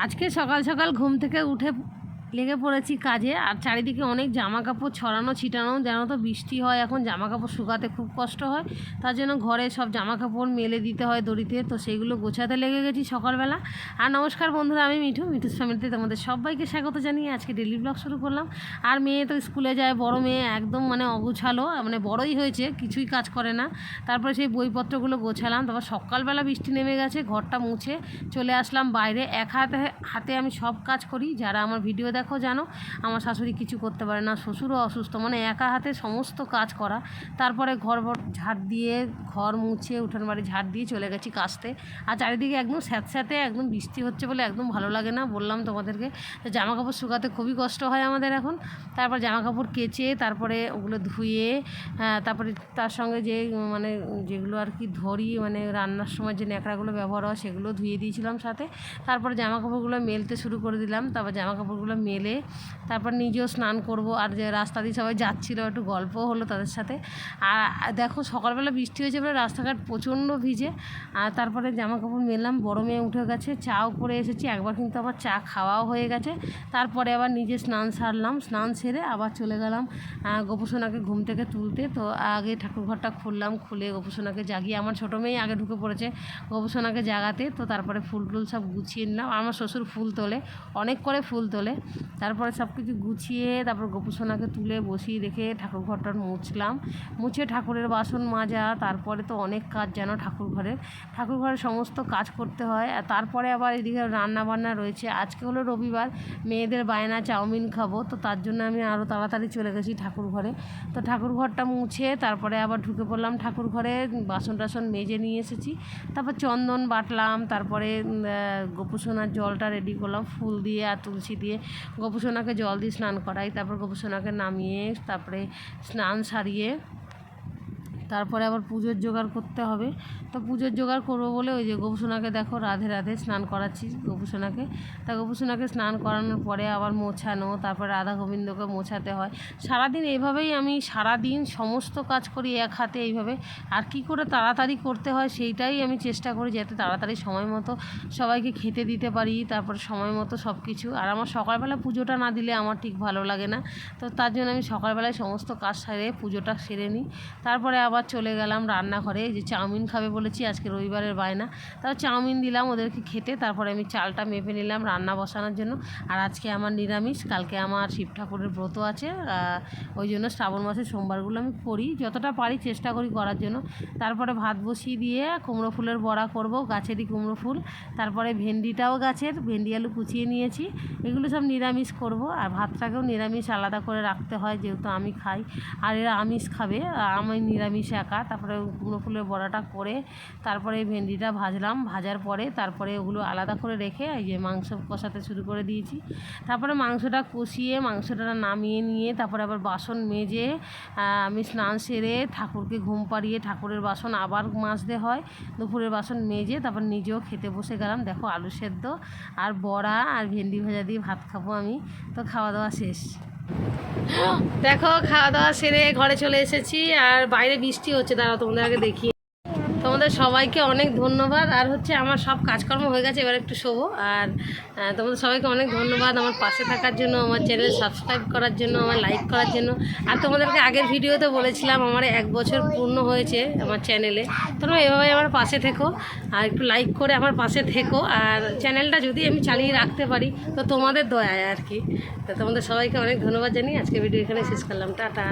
আজকে সকাল সকাল ঘুম থেকে উঠে লেগে পড়েছি কাজে, আর চারিদিকে অনেক জামা কাপড় ছড়ানো, ছিটানো, যেন তো বৃষ্টি হয় এখন জামা কাপড় শুকাতে খুব কষ্ট হয়। তার জন্য ঘরে সব জামা কাপড় মেলে দিতে হয় দড়িতে, তো সেইগুলো গোছাতে লেগে গেছি সকালবেলা। আর নমস্কার বন্ধুরা, আমি মিঠু মিঠুস ফ্যামিলিতে তোমাদের সবাইকে স্বাগত জানিয়ে আজকে ডেলি ব্লগ শুরু করলাম। আর মেয়ে তো স্কুলে যায়, বড় মেয়ে একদম মানে অগুছালো মানে বড়ই হয়েছে, কিছুই কাজ করে না। তারপরে সেই বইপত্রগুলো গোছালাম, তারপর সকালবেলা বৃষ্টি নেমে গেছে, ঘরটা মুছে চলে আসলাম বাইরে। এক হাতে হাতে আমি সব কাজ করি, যারা আমার ভিডিও দেখো জানো আমার শাশুড়ি কিছু করতে পারে না শ্বশুরও অসুস্থ মানে একা হাতে সমস্ত কাজ করা। তারপরে ঘর ঝাড় দিয়ে ঘর মুছে উঠান বাড়ি ঝাড় দিয়ে চলে গেছি কাচতে আর চারিদিকে একদম স্যাঁতস্যাঁতে একদম বৃষ্টি হচ্ছে বলে একদম ভালো লাগে না বললাম তোমাদেরকে। জামা কাপড় শুকাতে খুবই কষ্ট হয় আমাদের এখন। তারপর জামা কাপড় কেচে তারপরে ওগুলো ধুয়ে হ্যাঁ, তারপরে তার সঙ্গে যে মানে যেগুলো আর কি ধরি মানে রান্নার সময় যে ন্যাকড়াগুলো ব্যবহার হয় সেগুলো ধুয়ে দিয়েছিলাম সাথে। তারপর জামা কাপড়গুলো মেলতে শুরু করে দিলাম তারপর জামা কাপড়গুলো মেলে, তারপর নিজেও স্নান করব। আর যে রাস্তা দিয়ে সবাই যাচ্ছিল, একটু গল্প হলো তাদের সাথে। আর দেখো, সকালবেলা বৃষ্টি হয়েছে বলে রাস্তাঘাট প্রচণ্ড ভিজে। আর তারপরে জামা কাপড় মেললাম, বড় মেয়ে উঠে গেছে, চাও করে এসেছি, একবার কিন্তু আবার চা খাওয়াও হয়ে গেছে। তারপরে আবার নিজে স্নান সারলাম, স্নান সেরে আবার চলে গেলাম গোপুসোনাকে ঘুম থেকে তুলতে। তো আগে ঠাকুর ঘরটা খুললাম, খুলে গোপুসোনাকে জাগিয়ে, আমার ছোটো মেয়ে আগে ঢুকে পড়েছে গোপুসোনাকে জাগাতে। তো তারপরে ফুল টুল সব গুছিয়ে নিলাম আমার শ্বশুর ফুল তোলে, অনেক করে ফুল তোলে। তারপরে সব কিছু গুছিয়ে তারপর গোপুসোনাকে তুলে বসিয়ে রেখে ঠাকুর ঘরটা মুছলাম। মুছে ঠাকুরের বাসন মাজা, তারপরে তো অনেক কাজ যেন ঠাকুর ঘরের ঠাকুর ঘরের সমস্ত কাজ করতে হয়। আর তারপরে আবার এদিকে রান্না বান্না রয়েছে। আজকে হলো রবিবার, মেয়েদের বায়না চাউমিন খাব। তো তার জন্য আমি আরও তাড়াতাড়ি চলে গেছি ঠাকুর ঘরে তো ঠাকুর ঘরটা মুছে তারপরে আবার ঢুকে পড়লাম ঠাকুর ঘরে বাসন টাসন মেজে নিয়ে এসেছি। তারপর চন্দন বাটলাম, তারপরে গোপুসোনার জলটা রেডি করলাম, ফুল দিয়ে আর তুলসী দিয়ে। গোপুসোনাকে জল দিয়ে স্নান করাই তারপর গোপুসোনাকে নামিয়ে তারপরে স্নান সারিয়ে তারপরে আবার পুজোর জোগাড় করতে হবে। তো পুজোর জোগাড় করব বলে ওই যে গোপুসোনাকে দেখো রাধে রাধে স্নান করাচ্ছি গোপুসোনাকে। তা গোপুসোনাকে স্নান করানোর পরে আবার মোছানো, তারপরে রাধা গোবিন্দকে মোছাতে হয়। সারাদিন এইভাবেই আমি সারাদিন সমস্ত কাজ করি এক হাতে এইভাবে। আর কি করে তাড়াতাড়ি করতে হয় সেইটাই আমি চেষ্টা করি যাতে তাড়াতাড়ি সময় মতো সবাইকে খেতে দিতে পারি, তারপরে সময় মতো সব কিছু আর আমার সকালবেলা পুজোটা না দিলে আমার ঠিক ভালো লাগে না। তো তার জন্য আমি সকালবেলায় সমস্ত কাজ সেরে পুজোটা সেরে নিই। তারপরে আবার চলে গেলাম রান্নাঘরে। যে চাউমিন খাবে বলেছি, আজকে রবিবারের বায়না। তাও চাউমিন দিলাম ওদেরকে খেতে, তারপরে আমি চালটা মেপে নিলাম রান্না বসানোর জন্য। আর আজকে আমার নিরামিষ, কালকে আমার শিব ঠাকুরের ব্রত আছে। ওই জন্য শ্রাবণ মাসের সোমবারগুলো আমি করি। যতটা পারি চেষ্টা করি করার জন্য। তারপরে ভাত বসিয়ে দিয়ে কুমড়ো ফুলের বড়া করব গাছেরই কুমড়ো ফুল। তারপরে ভেন্ডিটাও গাছের, ভেন্ডি, আলু কুচিয়ে নিয়েছি। এগুলো সব নিরামিষ করব। আর ভাতটাকেও নিরামিষ আলাদা করে রাখতে হয়, যেহেতু আমি খাই। আর এরা আমিষ খাবে আমি নিরামিষ একা তারপরে কুমড়ো ফুলের বড়াটা করে তারপরে এই ভেন্ডিটা ভাজলাম, ভাজার পরে তারপরে ওগুলো আলাদা করে রেখে এই যে মাংস কষাতে শুরু করে দিয়েছি। তারপরে মাংসটা কষিয়ে, মাংসটা নামিয়ে নিয়ে তারপরে আবার বাসন মেজে আমি স্নান সেরে ঠাকুরকে ঘুম পাড়িয়ে ঠাকুরের বাসন আবার মাজতে হয়। দুপুরের বাসন মেজে তারপর নিজেও খেতে বসে গেলাম। দেখো আলু সেদ্ধ আর বড়া আর ভেন্ডি ভাজা দিয়ে ভাত খাব আমি। তো খাওয়া দাওয়া শেষ। দেখো, খাওয়া দাওয়া সেরে ঘরে চলে এসেছি, আর বাইরে বৃষ্টি হচ্ছে, দাঁড়াও তোমাদের আগে দেখি সবাইকে অনেক ধন্যবাদ। আর হচ্ছে আমার সব কাজকর্ম হয়ে গেছে, এবার একটু শোবো। আর তোমাদের সবাইকে অনেক ধন্যবাদ আমার পাশে থাকার জন্য, আমার চ্যানেল সাবস্ক্রাইব করার জন্য, আমার লাইক করার জন্য। আর তোমাদেরকে আগের ভিডিওতে বলেছিলাম, আমার এক বছর পূর্ণ হয়েছে আমার চ্যানেলে তোমরা এভাবে আমার পাশে থেকো, আর একটু লাইক করে আমার পাশে থেকো। আর চ্যানেলটা যদি আমি চালিয়ে রাখতে পারি, তো তোমাদের দয়ায় আর কি। তো তোমাদের সবাইকে অনেক ধন্যবাদ জানি আজকে ভিডিও এখানে শেষ করলাম। টাটা।